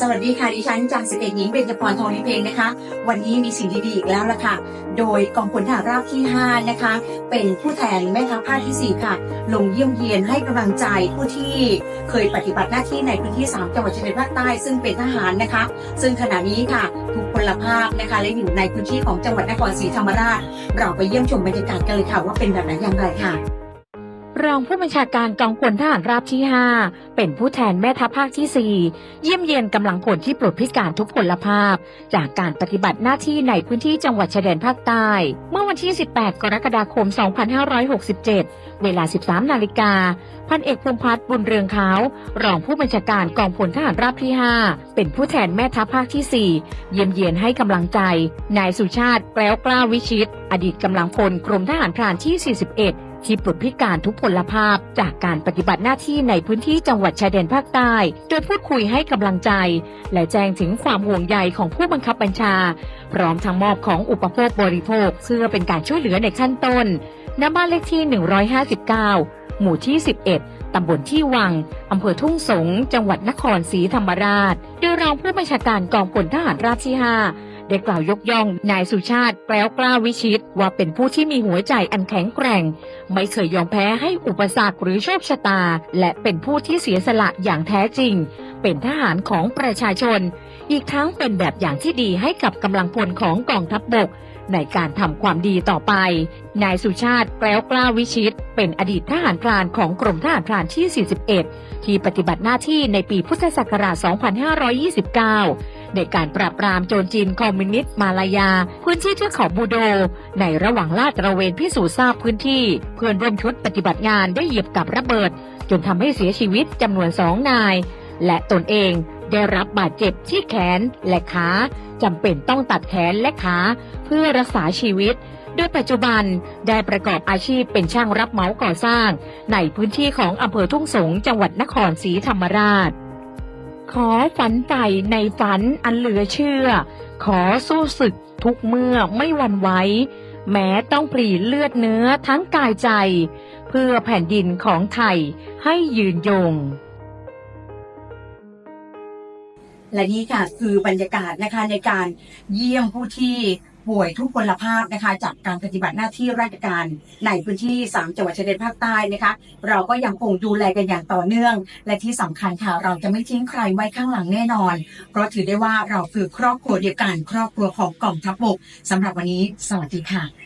สวัสดีค่ะดิฉันจากสิบเอกหญิงเบญจพรทองนิเพลงนะคะ วันนี้มีสิ่งดีๆอีกแล้วละค่ะ โดยกองพลทหารราบที่ 5 นะคะ เป็นผู้แทนแม่ทัพภาคที่ 4 ค่ะ ลงเยี่ยมเยียนให้กำลังใจผู้ที่เคยปฏิบัติหน้าที่ในพื้นที่ 3 จังหวัดชายแดนภาคใต้ ซึ่งเป็นทหารนะคะ ซึ่งขณะนี้ค่ะทุกพลภาพนะคะและอยู่ในพื้นที่ของจังหวัดนครศรีธรรมราช เราไปเยี่ยมชมบรรยากาศกันเลยค่ะว่าเป็นแบบไหนอย่างไรค่ะ รองผู้บัญชาการกองพลทหารราบที่ 5 เป็นผู้แทนแม่ทัพภาคที่ 4 เยี่ยมเยียนกำลังพลที่ปลดพิการทุกพลภาพ จากการปฏิบัติหน้าที่ในพื้นที่จังหวัดชายแดนภาคใต้ เมื่อวันที่ 18 กรกฎาคม 2567 เวลา 13 นาฬิกา พันเอกพงษ์พัฒน์บุญเรืองขาว รองผู้บัญชาการกองพลทหารราบที่ 5 เป็นผู้แทนแม่ทัพภาคที่ 4 เยี่ยมเยียนให้กำลังใจ นายสุชาติแกล้วกล้าวิชิต อดีตกำลังพลกรมทหารพรานที่ 41 ที่ปลดพิการทุกพลภาพ จากการปฏิบัติหน้าที่ในพื้นที่จังหวัดชายแดนภาคใต้ โดยพูดคุยให้กำลังใจ และแจ้งถึงความห่วงใยของผู้บังคับบัญชา พร้อมทั้งมอบของอุปโภคบริโภคเพื่อเป็นการช่วยเหลือในขั้นต้นณบ้านเลขที่ 159 หมู่ที่ 11 ตำบลที่วัง อำเภอทุ่งสง จังหวัดนครศรีธรรมราช โดยรองผู้บัญชาการกองพลทหารราบที่ 5 ได้กล่าวยกย่องนายสุชาติแกล้วกล้าวิชิต ว่าเป็นผู้ที่มีหัวใจอันแข็งแกร่ง ไม่เคยยอมแพ้ให้อุปสรรคหรือโชคชะตา และเป็นผู้ที่เสียสละอย่างแท้จริง เป็นทหารของประชาชน อีกทั้งเป็นแบบอย่างที่ดีให้กับกำลังพลของกองทัพบบกในการทำความดีต่อไป นายสุชาติแกล้วกล้าวิชิต เป็นอดีตทหารพรานของกรมทหารพรานที่ 41 ที่ปฏิบัติหน้าที่ในปีพุทธศักราช 2529 ในการปราบปรามโจรจีนคอมมิวนิสต์มาลายา พื้นที่เทือกเขาบูโด ในระหว่างลาดตระเวนพิสูจน์ทราบพื้นที่ เพื่อนร่วมชุดปฏิบัติงานได้เหยียบกับระเบิด จนทำให้เสียชีวิตจำนวนสองนาย และตนเองได้รับบาดเจ็บที่แขนและขาจำเป็นต้องตัดแขนและขาเพื่อรักษาชีวิตโดยปัจจุบันได้ประกอบอาชีพเป็นช่างรับเหมาก่อสร้าง ในพื้นที่ของอำเภอทุ่งสง จังหวัดนครศรีธรรมราช ขอฝันใจในฝันอันเหลือเชื่อ ขอสู้ศึกทุกเมื่อไม่หวั่นไหวแม้ต้องปลีเลือดเนื้อทั้งกายใจ เพื่อแผ่นดินของไทยให้ยืนยง และนี่ค่ะคือบรรยากาศนะคะในการเยี่ยมผู้ที่ ป่วยทุกพลภาพนะคะ จากการปฏิบัติหน้าที่ราชการในพื้นที่ 3 จังหวัดชายแดนภาคใต้นะคะ เราก็ยังคงดูแลกันอย่างต่อเนื่อง และที่สำคัญค่ะเราจะไม่ทิ้งใครไว้ข้างหลังแน่นอน เพราะถือได้ว่าเราคือครอบครัวเดียวกัน ครอบครัวของกองทัพบกสำหรับวันนี้ สวัสดีค่ะ